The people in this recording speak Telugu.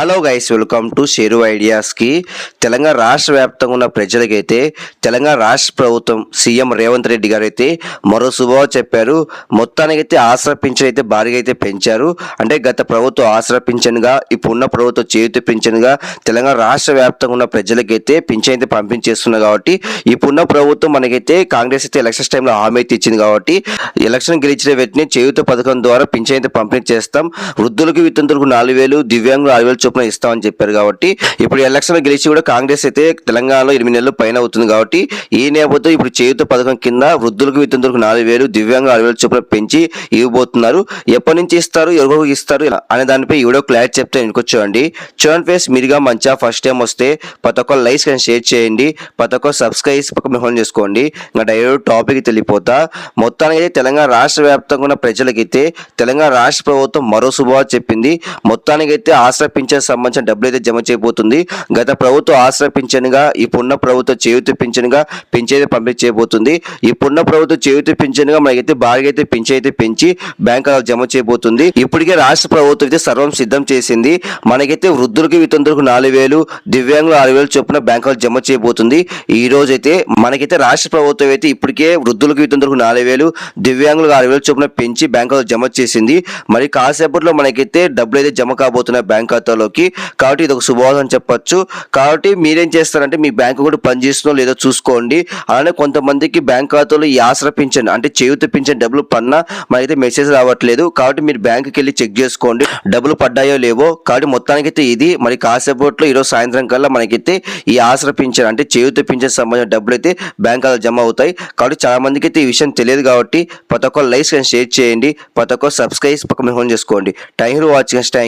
Hello guys welcome to share ఐడియాస్కి Telangana రాష్ట్ర వ్యాప్తంగా ఉన్న ప్రజలకైతే తెలంగాణ రాష్ట్ర ప్రభుత్వం సీఎం రేవంత్ రెడ్డి గారు అయితే మరో శుభవ చెప్పారు. మొత్తానికైతే ఆసరా పింఛన్ అయితే భారీగా అయితే పెంచారు. అంటే గత ప్రభుత్వం ఆసరా పింఛన్గా ఇప్పుడున్న ప్రభుత్వం చేతి పింఛన్గా తెలంగాణ రాష్ట్ర వ్యాప్తంగా ఉన్న ప్రజలకైతే పింఛన్ అయితే పంపించేస్తున్నారు కాబట్టి ఇప్పుడున్న ప్రభుత్వం మనకైతే కాంగ్రెస్ అయితే ఎలక్షన్స్ టైంలో హామీ అయితే ఇచ్చింది కాబట్టి ఎలక్షన్ గెలిచిన వెంటనే చేయుత పథకం ద్వారా పింఛన్ అయితే పంపిణీ చేస్తాం. వృద్ధులకు వితంతులకు నాలుగు వేలు దివ్యాంగులు ఆరు వేలు చొప్పున ఇస్తామని చెప్పారు కాబట్టి ఇప్పుడు ఎలక్షన్ గెలిచి కూడా కాంగ్రెస్ అయితే తెలంగాణలో ఎనిమిది నెలలు పైన అవుతుంది కాబట్టి ఈ నేపథ్యంలో ఇప్పుడు చేయుత పథకం కింద వృద్ధులకు వితంతులకు నాలుగు వేలు దివ్యాంగ ఆరు వేలు చొప్పున పెంచి ఇవ్వబోతున్నారు. ఎప్పటి నుంచి ఇస్తారు ఎవరికి ఇస్తారు అనే దానిపై ఈ క్లారిటీ చెప్తే ఎన్నుకొచ్చామండి చూడండి. ఫేస్ మీరుగా మంచిగా ఫస్ట్ టైం వస్తే ప్రతి ఒక్క లైక్స్ కానీ షేర్ చేయండి. ప్రతి ఒక్క సబ్స్క్రైబ్ పక్క మిహోన్ చేసుకోండి. ఇంకా డైరెక్ట్ టాపిక్ తెలియపోతా మొత్తానికి అయితే తెలంగాణ రాష్ట్ర వ్యాప్తంగా ఉన్న ప్రజలకైతే తెలంగాణ రాష్ట్ర ప్రభుత్వం మరో శుభవార్త చెప్పింది. మొత్తానికైతే ఆశ్రయ పింఛన్ సంబంధించిన డబ్బులు అయితే జమ చేయబోతుంది. గత ప్రభుత్వం ఆశ్రయ పింఛన్గా ఇప్పుడున్న ప్రభుత్వం చేయూతి పింఛన్గా పింఛన్ పంపిణీ చేయబోతుంది. ఇప్పుడున్న ప్రభుత్వం చేయూతి పింఛన్గా మనకైతే భారీగా అయితే పింఛన్ అయితే పెంచి బ్యాంకులో జమ చేయబోతుంది. ఇప్పటికే రాష్ట్ర ప్రభుత్వం అయితే సర్వం సిద్ధం చేసింది. మనకైతే వృద్ధులకు వితంతులకు నాలుగు వేలు దివ్యాంగులు ఆరు వేలు చొప్పున బ్యాంకులో జమ చేయబోతుంది. ఈ రోజు అయితే మనకైతే రాష్ట్ర ప్రభుత్వం అయితే ఇప్పటికే వృద్ధులకు వితంతులకు నాలుగు వేలు దివ్యాంగులకు ఆరు వేలు చొప్పున పెంచి బ్యాంకులో జమ చేసింది. మరి కాసేపట్లో మనకైతే డబ్బులు అయితే జమ కాబోతున్నాయి బ్యాంక్ ఖాతాలో. ఖాతాలోకి కాబట్టి ఇది ఒక శుభవార్త అని చెప్పొచ్చు. కాబట్టి మీరేం చేస్తారంటే మీ బ్యాంకు కూడా పనిచేస్తుందో లేదో చూసుకోండి. అలానే కొంతమందికి బ్యాంక్ ఖాతాలో ఈ ఆసరా పింఛన్ అంటే చేయుత పింఛన్ డబ్బులు పన్నా మనకైతే మెసేజ్ రావట్లేదు. కాబట్టి మీరు బ్యాంకుకి వెళ్ళి చెక్ చేసుకోండి. డబ్బులు పడ్డాయో లేవో. కాబట్టి మొత్తానికైతే ఇది. మరి కాసేపట్లో ఈరోజు సాయంత్రం కల్లా మనకైతే ఈ ఆసరా పింఛన్ అంటే చేయుత పింఛన్ సంబంధించిన డబ్బులు అయితే బ్యాంక్ ఖాతాలో జమ అవుతాయి. కాబట్టి చాలా మందికి అయితే ఈ విషయం తెలియదు కాబట్టి ప్రతి ఒక్క లైక్స్ కానీ షేర్ చేయండి. ప్రతి ఒక్క సబ్స్క్రైబ్ పక్క మీద చేసుకోండి. Thank you watching. థ్యాంక్